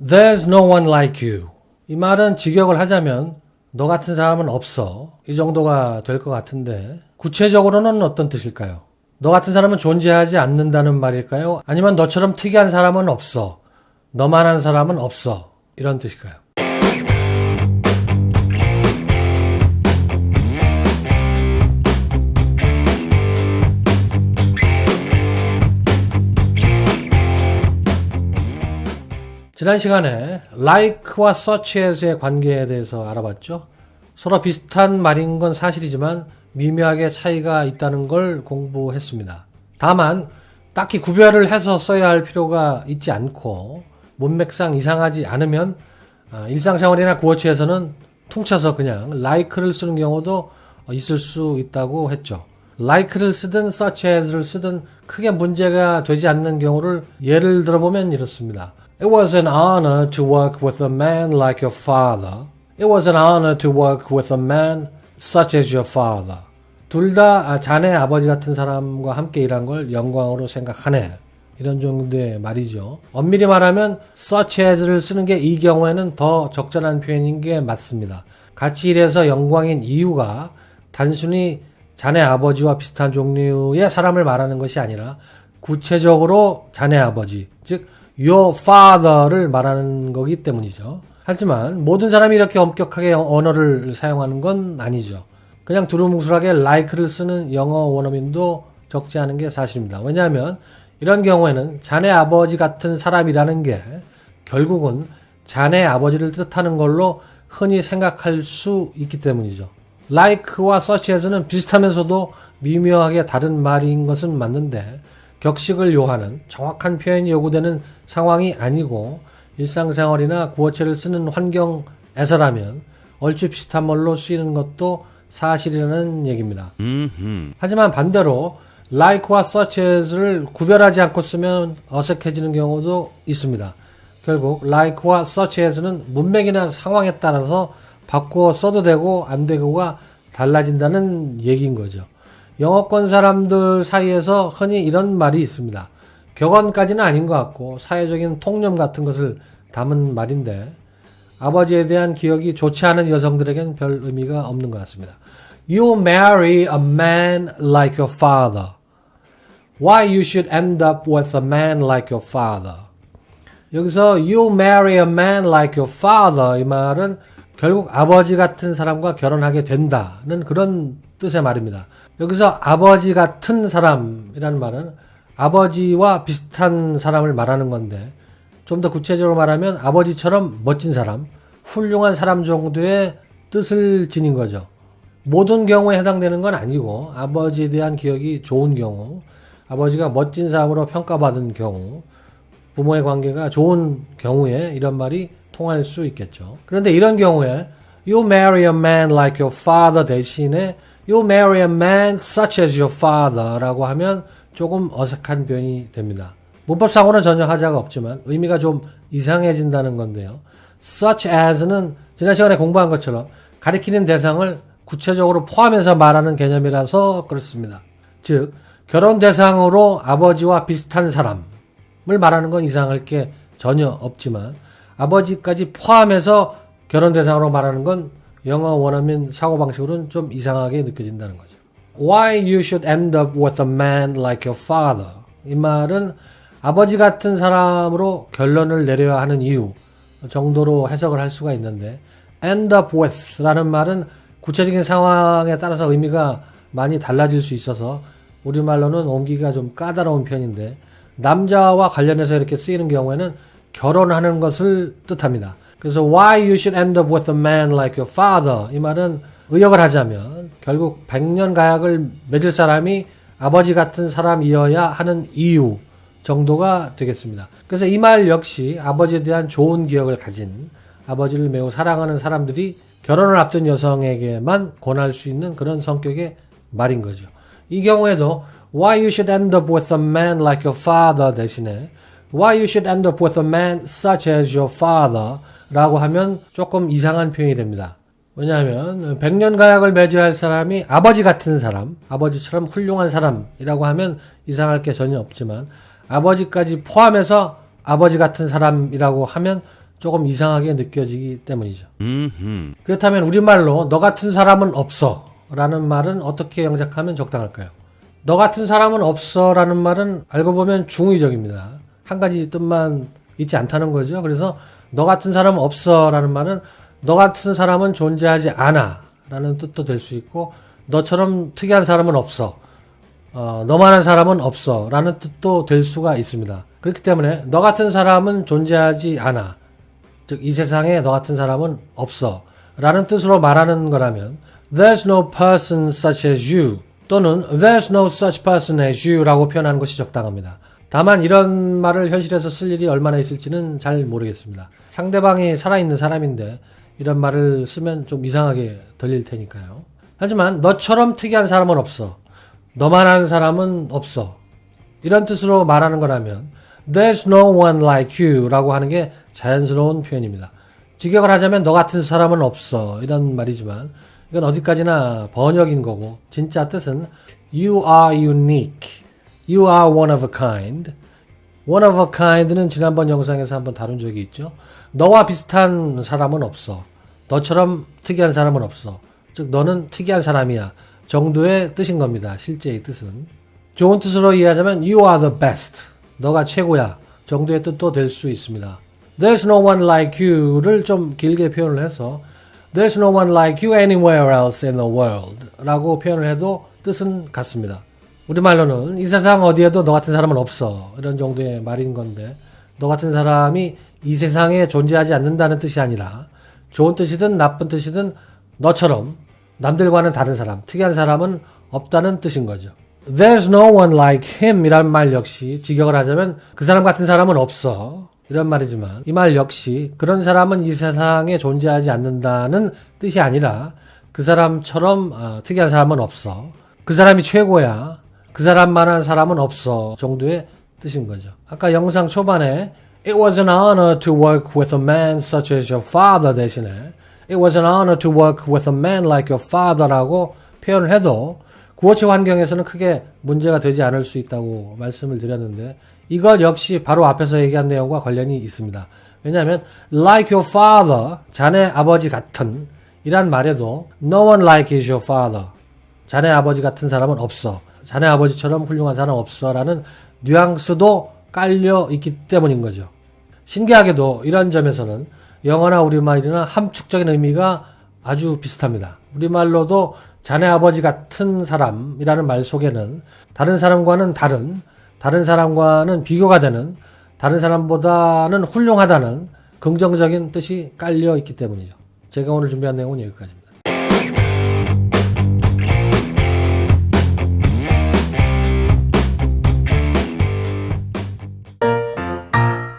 There's no one like you. 이 말은 직역을 하자면 너 같은 사람은 없어. 이 정도가 될 것 같은데 구체적으로는 어떤 뜻일까요? 너 같은 사람은 존재하지 않는다는 말일까요? 아니면 너처럼 특이한 사람은 없어. 너만한 사람은 없어. 이런 뜻일까요? 지난 시간에 like와 such as의 관계에 대해서 알아봤죠. 서로 비슷한 말인 건 사실이지만 미묘하게 차이가 있다는 걸 공부했습니다. 다만 딱히 구별을 해서 써야 할 필요가 있지 않고 문맥상 이상하지 않으면 아, 일상생활이나 구어체에서는 퉁쳐서 그냥 like를 쓰는 경우도 있을 수 있다고 했죠. like를 쓰든 such as를 쓰든 크게 문제가 되지 않는 경우를 예를 들어보면 이렇습니다. It was an honor to work with a man like your father. It was an honor to work with a man such as your father. 둘 다 자네 아버지 같은 사람과 함께 일한 걸 영광으로 생각하네. 이런 정도의 말이죠. 엄밀히 말하면 such as를 쓰는 게 이 경우에는 더 적절한 표현인 게 맞습니다. 같이 일해서 영광인 이유가 단순히 자네 아버지와 비슷한 종류의 사람을 말하는 것이 아니라 구체적으로 자네 아버지, 즉 your father를 말하는 거기 때문이죠. 하지만 모든 사람이 이렇게 엄격하게 언어를 사용하는 건 아니죠. 그냥 두루뭉술하게 like를 쓰는 영어 원어민도 적지 않은 게 사실입니다. 왜냐하면 이런 경우에는 자네 아버지 같은 사람이라는 게 결국은 자네 아버지를 뜻하는 걸로 흔히 생각할 수 있기 때문이죠. like와 as는 비슷하면서도 미묘하게 다른 말인 것은 맞는데 격식을 요하는 정확한 표현이 요구되는 상황이 아니고 일상생활이나 구어체를 쓰는 환경에서라면 얼추 비슷한 말로 쓰이는 것도 사실이라는 얘기입니다. 하지만 반대로 like와 such as를 구별하지 않고 쓰면 어색해지는 경우도 있습니다. 결국 like와 such as는 문맥이나 상황에 따라서 바꾸어 써도 되고 안 되고가 달라진다는 얘기인 거죠. 영어권 사람들 사이에서 흔히 이런 말이 있습니다. 격언까지는 아닌 것 같고 사회적인 통념 같은 것을 담은 말인데 아버지에 대한 기억이 좋지 않은 여성들에겐 별 의미가 없는 것 같습니다. You marry a man like your father. Why you should end up with a man like your father? 여기서 you marry a man like your father 이 말은 결국 아버지 같은 사람과 결혼하게 된다는 그런 뜻의 말입니다. 여기서 아버지 같은 사람이라는 말은 아버지와 비슷한 사람을 말하는 건데 좀 더 구체적으로 말하면 아버지처럼 멋진 사람, 훌륭한 사람 정도의 뜻을 지닌 거죠. 모든 경우에 해당되는 건 아니고 아버지에 대한 기억이 좋은 경우, 아버지가 멋진 사람으로 평가받은 경우, 부모의 관계가 좋은 경우에 이런 말이 통할 수 있겠죠. 그런데 이런 경우에 you marry a man like your father 대신에 you marry a man such as your father라고 하면 조금 어색한 표현이 됩니다. 문법상으로는 전혀 하자가 없지만 의미가 좀 이상해진다는 건데요. such as는 지난 시간에 공부한 것처럼 가리키는 대상을 구체적으로 포함해서 말하는 개념이라서 그렇습니다. 즉 결혼 대상으로 아버지와 비슷한 사람을 말하는 건 이상할 게 전혀 없지만 아버지까지 포함해서 결혼 대상으로 말하는 건 영어 원어민 사고방식으로는 좀 이상하게 느껴진다는 거죠. Why you should end up with a man like your father. 이 말은 아버지 같은 사람으로 결론을 내려야 하는 이유 정도로 해석을 할 수가 있는데 end up with 라는 말은 구체적인 상황에 따라서 의미가 많이 달라질 수 있어서 우리말로는 옮기기가 좀 까다로운 편인데 남자와 관련해서 이렇게 쓰이는 경우에는 결혼하는 것을 뜻합니다. 그래서 why you should end up with a man like your father 이 말은 의역을 하자면 결국 백년 가약을 맺을 사람이 아버지 같은 사람이어야 하는 이유 정도가 되겠습니다. 그래서 이 말 역시 아버지에 대한 좋은 기억을 가진 아버지를 매우 사랑하는 사람들이 결혼을 앞둔 여성에게만 권할 수 있는 그런 성격의 말인 거죠. 이 경우에도 why you should end up with a man like your father 대신에 why you should end up with a man such as your father 라고 하면 조금 이상한 표현이 됩니다. 왜냐하면 백년 가약을 맺어야 할 사람이 아버지 같은 사람, 아버지처럼 훌륭한 사람이라고 하면 이상할 게 전혀 없지만 아버지까지 포함해서 아버지 같은 사람이라고 하면 조금 이상하게 느껴지기 때문이죠. Mm-hmm. 그렇다면 우리말로 너 같은 사람은 없어 라는 말은 어떻게 영작하면 적당할까요? 너 같은 사람은 없어 라는 말은 알고 보면 중의적입니다. 한 가지 뜻만 있지 않다는 거죠. 그래서 너 같은 사람은 없어 라는 말은 너 같은 사람은 존재하지 않아 라는 뜻도 될 수 있고 너처럼 특이한 사람은 없어. 어, 너만한 사람은 없어 라는 뜻도 될 수가 있습니다. 그렇기 때문에 너 같은 사람은 존재하지 않아. 즉 이 세상에 너 같은 사람은 없어 라는 뜻으로 말하는 거라면 There's no person such as you 또는 There's no such person as you 라고 표현하는 것이 적당합니다. 다만 이런 말을 현실에서 쓸 일이 얼마나 있을지는 잘 모르겠습니다. 상대방이 살아있는 사람인데 이런 말을 쓰면 좀 이상하게 들릴 테니까요. 하지만 너처럼 특이한 사람은 없어. 너만한 사람은 없어. 이런 뜻으로 말하는 거라면 There's no one like you 라고 하는 게 자연스러운 표현입니다. 직역을 하자면 너 같은 사람은 없어 이런 말이지만 이건 어디까지나 번역인 거고 진짜 뜻은 You are unique. You are one of a kind. One of a kind는 지난번 영상에서 한번 다룬 적이 있죠. 너와 비슷한 사람은 없어. 너처럼 특이한 사람은 없어. 즉 너는 특이한 사람이야. 정도의 뜻인 겁니다. 실제의 뜻은. 좋은 뜻으로 이해하자면 you are the best. 너가 최고야. 정도의 뜻도 될 수 있습니다. There's no one like you를 좀 길게 표현을 해서 There's no one like you anywhere else in the world 라고 표현을 해도 뜻은 같습니다. 우리말로는 이 세상 어디에도 너 같은 사람은 없어. 이런 정도의 말인 건데 너 같은 사람이 이 세상에 존재하지 않는다는 뜻이 아니라 좋은 뜻이든 나쁜 뜻이든 너처럼 남들과는 다른 사람, 특이한 사람은 없다는 뜻인 거죠. There's no one like him 이란 말 역시 직역을 하자면 그 사람 같은 사람은 없어. 이런 말이지만 이 말 역시 그런 사람은 이 세상에 존재하지 않는다는 뜻이 아니라 그 사람처럼 아, 특이한 사람은 없어. 그 사람이 최고야. 그 사람만한 사람은 없어. 정도의 뜻인 거죠. 아까 영상 초반에 It was an honor to work with a man such as your father 대신에 It was an honor to work with a man like your father라고 표현을 해도 구어체 환경에서는 크게 문제가 되지 않을 수 있다고 말씀을 드렸는데 이것 역시 바로 앞에서 얘기한 내용과 관련이 있습니다. 왜냐하면 like your father 자네 아버지 같은 이란 말에도 no one like is your father 자네 아버지 같은 사람은 없어. 자네 아버지처럼 훌륭한 사람 없어라는 뉘앙스도 깔려 있기 때문인 거죠. 신기하게도 이런 점에서는 영어나 우리말이나 함축적인 의미가 아주 비슷합니다. 우리말로도 자네 아버지 같은 사람이라는 말 속에는 다른 사람과는 다른, 다른 사람과는 비교가 되는, 다른 사람보다는 훌륭하다는 긍정적인 뜻이 깔려 있기 때문이죠. 제가 오늘 준비한 내용은 여기까지입니다.